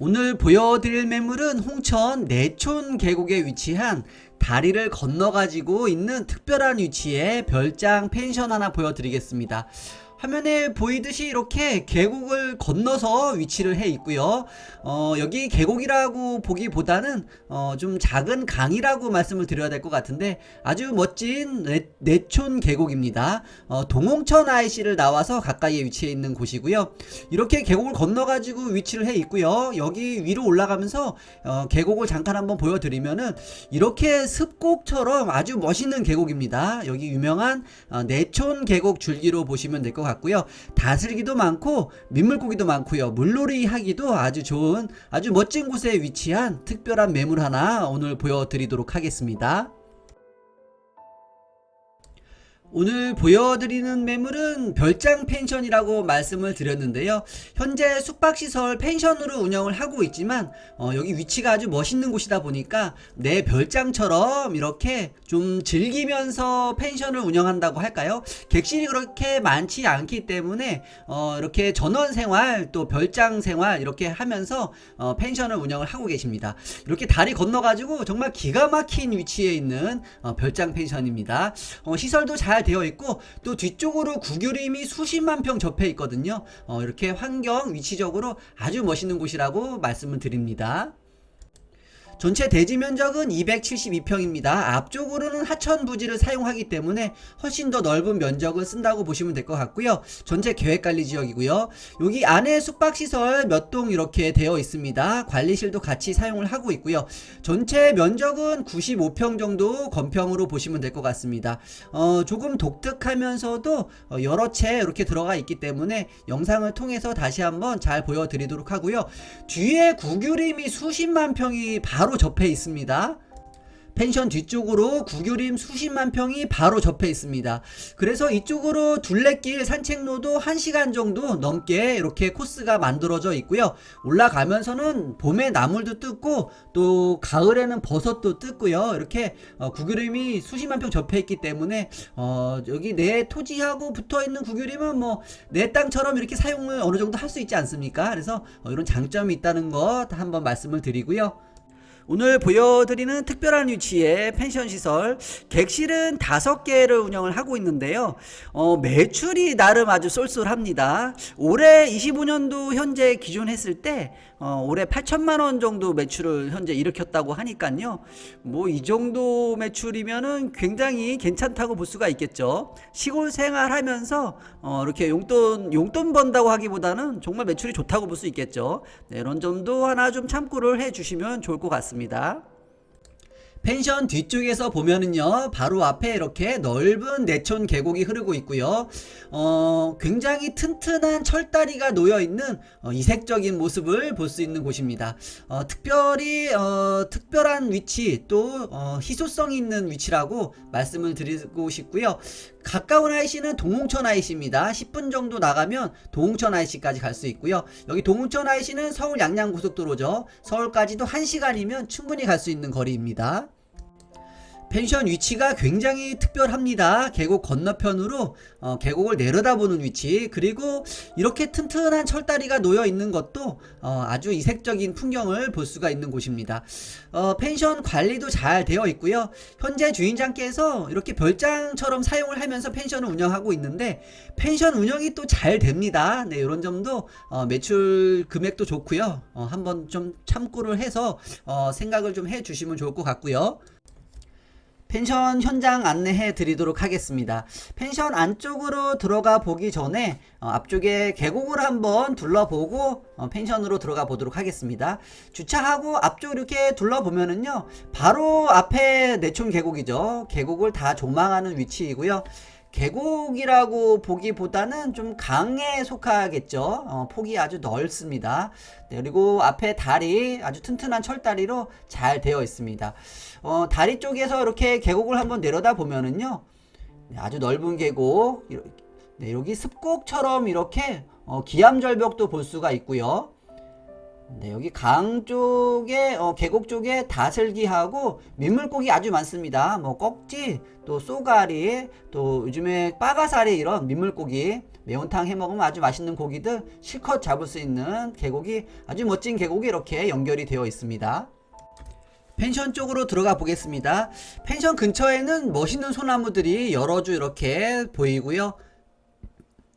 오늘 보여드릴 매물은 홍천 내촌 계곡에 위치한 다리를 건너가지고 있는 특별한 위치의 별장 펜션 하나 보여드리겠습니다. 화면에 보이듯이 이렇게 계곡을 건너서 위치를 해 있고요. 어, 여기 계곡이라고 보기보다는 어, 좀 작은 강이라고 말씀을 드려야 될 것 같은데 아주 멋진 내, 내촌 계곡입니다. 어, 동홍천 IC를 나와서 가까이에 위치해 있는 곳이고요. 이렇게 계곡을 건너가지고 위치를 해 있고요. 여기 위로 올라가면서 어, 계곡을 잠깐 한번 보여드리면은 이렇게 습곡처럼 아주 멋있는 계곡입니다. 여기 유명한 어, 내촌 계곡 줄기로 보시면 될 것 같 고요. 다슬기도 많고 민물고기도 많고요. 물놀이 하기도 아주 좋은 아주 멋진 곳에 위치한 특별한 매물 하나 오늘 보여드리도록 하겠습니다. 오늘 보여드리는 매물은 별장 펜션이라고 말씀을 드렸는데요. 현재 숙박시설 펜션으로 운영을 하고 있지만 어, 여기 위치가 아주 멋있는 곳이다 보니까 내 별장처럼 이렇게 좀 즐기면서 펜션을 운영한다고 할까요? 객실이 그렇게 많지 않기 때문에 어, 이렇게 전원 생활 또 별장 생활 이렇게 하면서 어, 펜션을 운영을 하고 계십니다. 이렇게 다리 건너가지고 정말 기가 막힌 위치에 있는 어, 별장 펜션입니다. 어, 시설도 잘 되어 있고 또 뒤쪽으로 구규림이 수십만 평 접해 있거든요. 어, 이렇게 환경 위치적으로 아주 멋있는 곳이라고 말씀을 드립니다. 전체 대지 면적은 272평입니다. 앞쪽으로는 하천 부지를 사용하기 때문에 훨씬 더 넓은 면적을 쓴다고 보시면 될 것 같고요. 전체 계획 관리 지역이고요. 여기 안에 숙박 시설 몇 동 이렇게 되어 있습니다. 관리실도 같이 사용을 하고 있고요. 전체 면적은 95평 정도 건평으로 보시면 될 것 같습니다. 어, 조금 독특하면서도 어, 여러 채 이렇게 들어가 있기 때문에 영상을 통해서 다시 한번 잘 보여드리도록 하고요. 뒤에 구규림이 수십만 평이 바로 접해 있습니다. 펜션 뒤쪽으로 구규림 수십만 평이 바로 접해 있습니다. 그래서 이쪽으로 둘레길 산책로도 1시간 정도 넘게 이렇게 코스가 만들어져 있고요. 올라가면서는 봄에 나물도 뜯고 또 가을에는 버섯도 뜯고요. 이렇게 어, 구규림이 수십만 평 접해 있기 때문에 어, 여기 내 토지하고 붙어 있는 구규림은 뭐 내 땅처럼 이렇게 사용을 어느 정도 할 수 있지 않습니까? 그래서 어, 이런 장점이 있다는 거 한번 말씀을 드리고요. 오늘 보여드리는 특별한 위치의 펜션 시설 객실은 다섯 개를 운영을 하고 있는데요. 어, 매출이 나름 아주 쏠쏠합니다. 올해 25년도 현재 기준 했을 때 어, 올해 8천만 원 정도 매출을 현재 일으켰다고 하니까요. 뭐 이 정도 매출이면은 굉장히 괜찮다고 볼 수가 있겠죠. 시골 생활하면서 어, 이렇게 용돈 용돈 번다고 하기보다는 정말 매출이 좋다고 볼 수 있겠죠. 네, 이런 점도 하나 좀 참고를 해주시면 좋을 것 같습니다. 펜션 뒤쪽에서 보면은요, 바로 앞에 이렇게 넓은 내촌 계곡이 흐르고 있고요. 어, 굉장히 튼튼한 철다리가 놓여 있는 어, 이색적인 모습을 볼 수 있는 곳입니다. 어, 특별히 어, 특별한 위치 또 어, 희소성 있는 위치라고 말씀을 드리고 싶고요. 가까운 IC는 동홍천 IC입니다. 10분 정도 나가면 동홍천 IC까지 갈 수 있고요. 여기 동홍천 IC는 서울 양양 고속도로죠. 서울까지도 1시간이면 충분히 갈 수 있는 거리입니다. 펜션 위치가 굉장히 특별합니다. 계곡 건너편으로 어, 계곡을 내려다보는 위치 그리고 이렇게 튼튼한 철다리가 놓여 있는 것도 어, 아주 이색적인 풍경을 볼 수가 있는 곳입니다. 어, 펜션 관리도 잘 되어 있고요. 현재 주인장께서 이렇게 별장처럼 사용을 하면서 펜션을 운영하고 있는데 펜션 운영이 또 잘 됩니다. 네, 이런 점도 어, 매출 금액도 좋고요. 어, 한번 좀 참고를 해서 어, 생각을 좀 해주시면 좋을 것 같고요. 펜션 현장 안내해 드리도록 하겠습니다. 펜션 안쪽으로 들어가 보기 전에 어, 앞쪽에 계곡을 한번 둘러보고 어, 펜션으로 들어가 보도록 하겠습니다. 주차하고 앞쪽 이렇게 둘러보면은요, 바로 앞에 내촌 계곡이죠. 계곡을 다 조망하는 위치이고요. 계곡이라고 보기보다는 좀 강에 속하겠죠. 어, 폭이 아주 넓습니다. 네, 그리고 앞에 다리 아주 튼튼한 철다리로 잘 되어 있습니다. 어, 다리 쪽에서 이렇게 계곡을 한번 내려다 보면은요, 네, 아주 넓은 계곡, 네, 여기 습곡처럼 이렇게 어, 기암절벽도 볼 수가 있고요. 네, 여기 강 쪽에 어, 계곡 쪽에 다슬기하고 민물고기 아주 많습니다. 뭐 꺽지, 또 쏘가리, 또 요즘에 빠가사리 이런 민물고기 매운탕 해 먹으면 아주 맛있는 고기들 실컷 잡을 수 있는 계곡이 아주 멋진 계곡이 이렇게 연결이 되어 있습니다. 펜션 쪽으로 들어가 보겠습니다. 펜션 근처에는 멋있는 소나무들이 여러 주 이렇게 보이고요.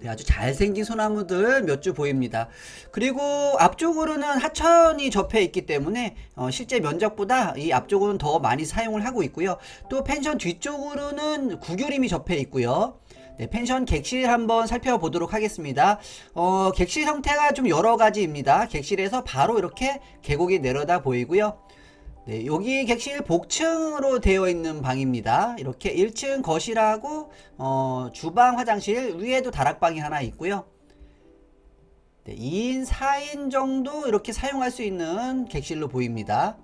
네, 아주 잘생긴 소나무들 몇 주 보입니다. 그리고 앞쪽으로는 하천이 접해 있기 때문에 어, 실제 면적보다 이 앞쪽은 더 많이 사용을 하고 있고요. 또 펜션 뒤쪽으로는 구교림이 접해 있고요. 네, 펜션 객실 한번 살펴보도록 하겠습니다. 어, 객실 형태가 좀 여러 가지입니다. 객실에서 바로 이렇게 계곡이 내려다 보이고요. 네, 여기 객실 복층으로 되어 있는 방입니다. 이렇게 1층 거실하고 어, 주방 화장실 위에도 다락방이 하나 있고요. 네, 2인 4인 정도 이렇게 사용할 수 있는 객실로 보입니다.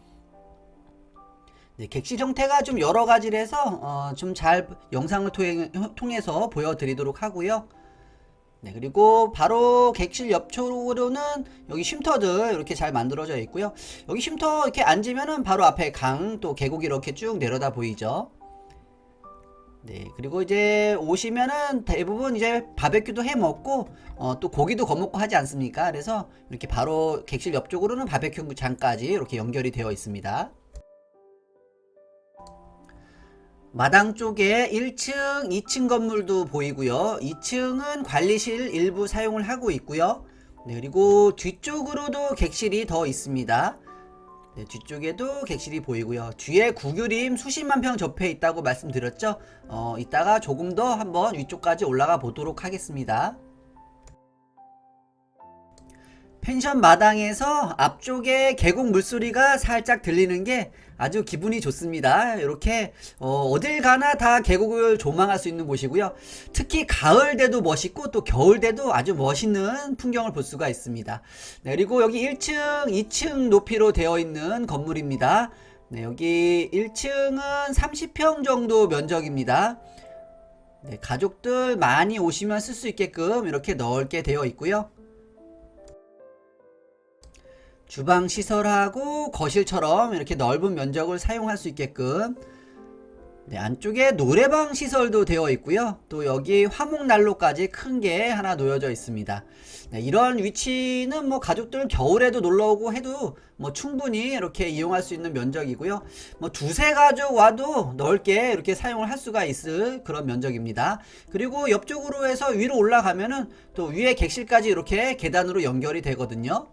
네, 객실 형태가 좀 여러 가지라서 어, 좀 잘 영상을 통해, 통해서 보여드리도록 하고요. 네, 그리고 바로 객실 옆쪽으로는 여기 쉼터들 이렇게 잘 만들어져 있고요. 여기 쉼터 이렇게 앉으면은 바로 앞에 강 또 계곡이 이렇게 쭉 내려다 보이죠. 네, 그리고 이제 오시면은 대부분 이제 바베큐도 해 먹고 어, 또 고기도 거먹고 하지 않습니까? 그래서 이렇게 바로 객실 옆쪽으로는 바베큐장까지 이렇게 연결이 되어 있습니다. 마당 쪽에 1층, 2층 건물도 보이고요. 2층은 관리실 일부 사용을 하고 있고요. 네, 그리고 뒤쪽으로도 객실이 더 있습니다. 네, 뒤쪽에도 객실이 보이고요. 뒤에 구규림 수십만 평 접해 있다고 말씀드렸죠. 어, 이따가 조금 더 한번 위쪽까지 올라가 보도록 하겠습니다. 펜션 마당에서 앞쪽에 계곡 물소리가 살짝 들리는 게 아주 기분이 좋습니다. 이렇게 어, 딜 가나 다 계곡을 조망할 수 있는 곳이고요. 특히 가을 때도 멋있고 또 겨울 때도 아주 멋있는 풍경을 볼 수가 있습니다. 네, 그리고 여기 1층, 2층 높이로 되어 있는 건물입니다. 네, 여기 1층은 30평 정도 면적입니다. 네, 가족들 많이 오시면 쓸 수 있게끔 이렇게 넓게 되어 있고요. 주방 시설하고 거실처럼 이렇게 넓은 면적을 사용할 수 있게끔 네, 안쪽에 노래방 시설도 되어 있고요. 또 여기 화목 난로까지 큰 게 하나 놓여져 있습니다. 네, 이런 위치는 뭐 가족들 겨울에도 놀러 오고 해도 뭐 충분히 이렇게 이용할 수 있는 면적이고요. 뭐 두세 가족 와도 넓게 이렇게 사용을 할 수가 있을 그런 면적입니다. 그리고 옆쪽으로 해서 위로 올라가면은 또 위에 객실까지 이렇게 계단으로 연결이 되거든요.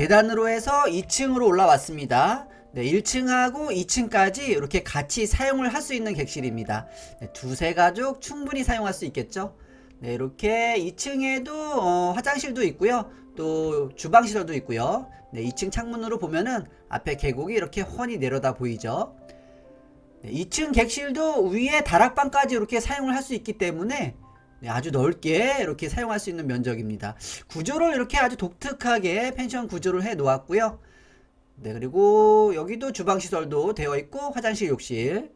계단으로 해서 2층으로 올라왔습니다. 네, 1층하고 2층까지 이렇게 같이 사용을 할 수 있는 객실입니다. 네, 두세 가족 충분히 사용할 수 있겠죠? 네, 이렇게 2층에도 어, 화장실도 있고요. 또 주방 시설도 있고요. 네, 2층 창문으로 보면은 앞에 계곡이 이렇게 훤히 내려다 보이죠. 네, 2층 객실도 위에 다락방까지 이렇게 사용을 할 수 있기 때문에 네, 아주 넓게 이렇게 사용할 수 있는 면적입니다. 구조를 이렇게 아주 독특하게 펜션 구조를 해 놓았고요. 네, 그리고 여기도 주방 시설도 되어 있고 화장실 욕실.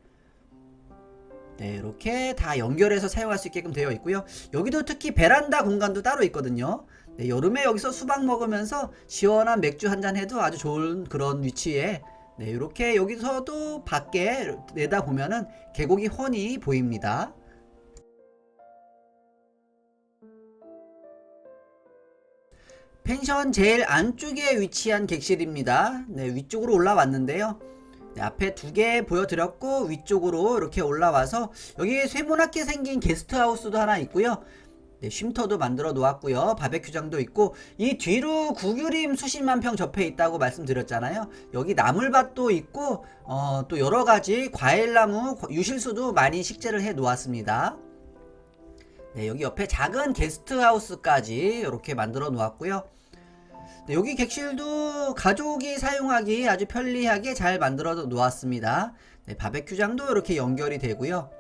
네, 이렇게 다 연결해서 사용할 수 있게끔 되어 있고요. 여기도 특히 베란다 공간도 따로 있거든요. 네, 여름에 여기서 수박 먹으면서 시원한 맥주 한 잔 해도 아주 좋은 그런 위치에 네, 이렇게 여기서도 밖에 내다 보면은 계곡이 훤히 보입니다. 펜션 제일 안쪽에 위치한 객실입니다. 네, 위쪽으로 올라왔는데요. 네, 앞에 두 개 보여드렸고 위쪽으로 이렇게 올라와서 여기 세모나게 생긴 게스트하우스도 하나 있고요. 네, 쉼터도 만들어 놓았고요. 바베큐장도 있고 이 뒤로 구규림 수십만 평 접해 있다고 말씀드렸잖아요. 여기 나물밭도 있고 어, 또 여러 가지 과일나무 유실수도 많이 식재를 해 놓았습니다. 네, 여기 옆에 작은 게스트하우스까지 이렇게 만들어 놓았고요. 네, 여기 객실도 가족이 사용하기 아주 편리하게 잘 만들어 놓았습니다. 네, 바베큐장도 이렇게 연결이 되고요.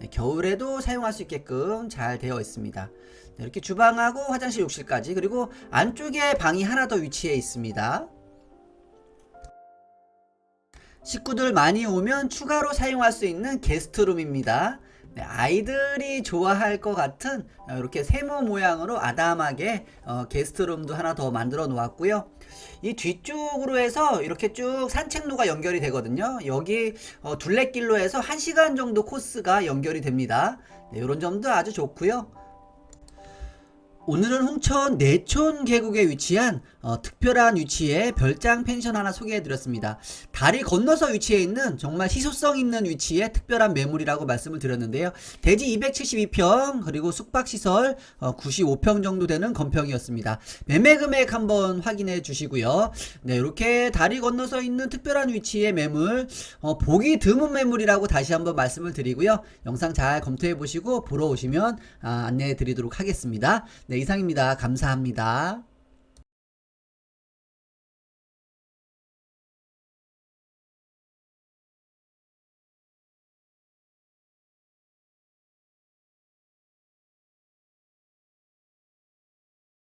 네, 겨울에도 사용할 수 있게끔 잘 되어 있습니다. 네, 이렇게 주방하고 화장실 욕실까지 그리고 안쪽에 방이 하나 더 위치해 있습니다. 식구들 많이 오면 추가로 사용할 수 있는 게스트룸입니다. 네, 아이들이 좋아할 것 같은 어, 이렇게 세모 모양으로 아담하게 어, 게스트룸도 하나 더 만들어 놓았고요. 이 뒤쪽으로 해서 이렇게 쭉 산책로가 연결이 되거든요. 여기 어, 둘레길로 해서 1시간 정도 코스가 연결이 됩니다. 네, 이런 점도 아주 좋고요. 오늘은 홍천 내촌 계곡에 위치한 어, 특별한 위치의 별장 펜션 하나 소개해드렸습니다. 다리 건너서 위치해 있는 정말 희소성 있는 위치의 특별한 매물이라고 말씀을 드렸는데요. 대지 272평 그리고 숙박시설 어, 95평 정도 되는 건평이었습니다. 매매 금액 한번 확인해 주시고요. 네, 이렇게 다리 건너서 있는 특별한 위치의 매물 어, 보기 드문 매물이라고 다시 한번 말씀을 드리고요. 영상 잘 검토해 보시고 보러 오시면 아, 안내해 드리도록 하겠습니다. 네, 이상입니다. 감사합니다.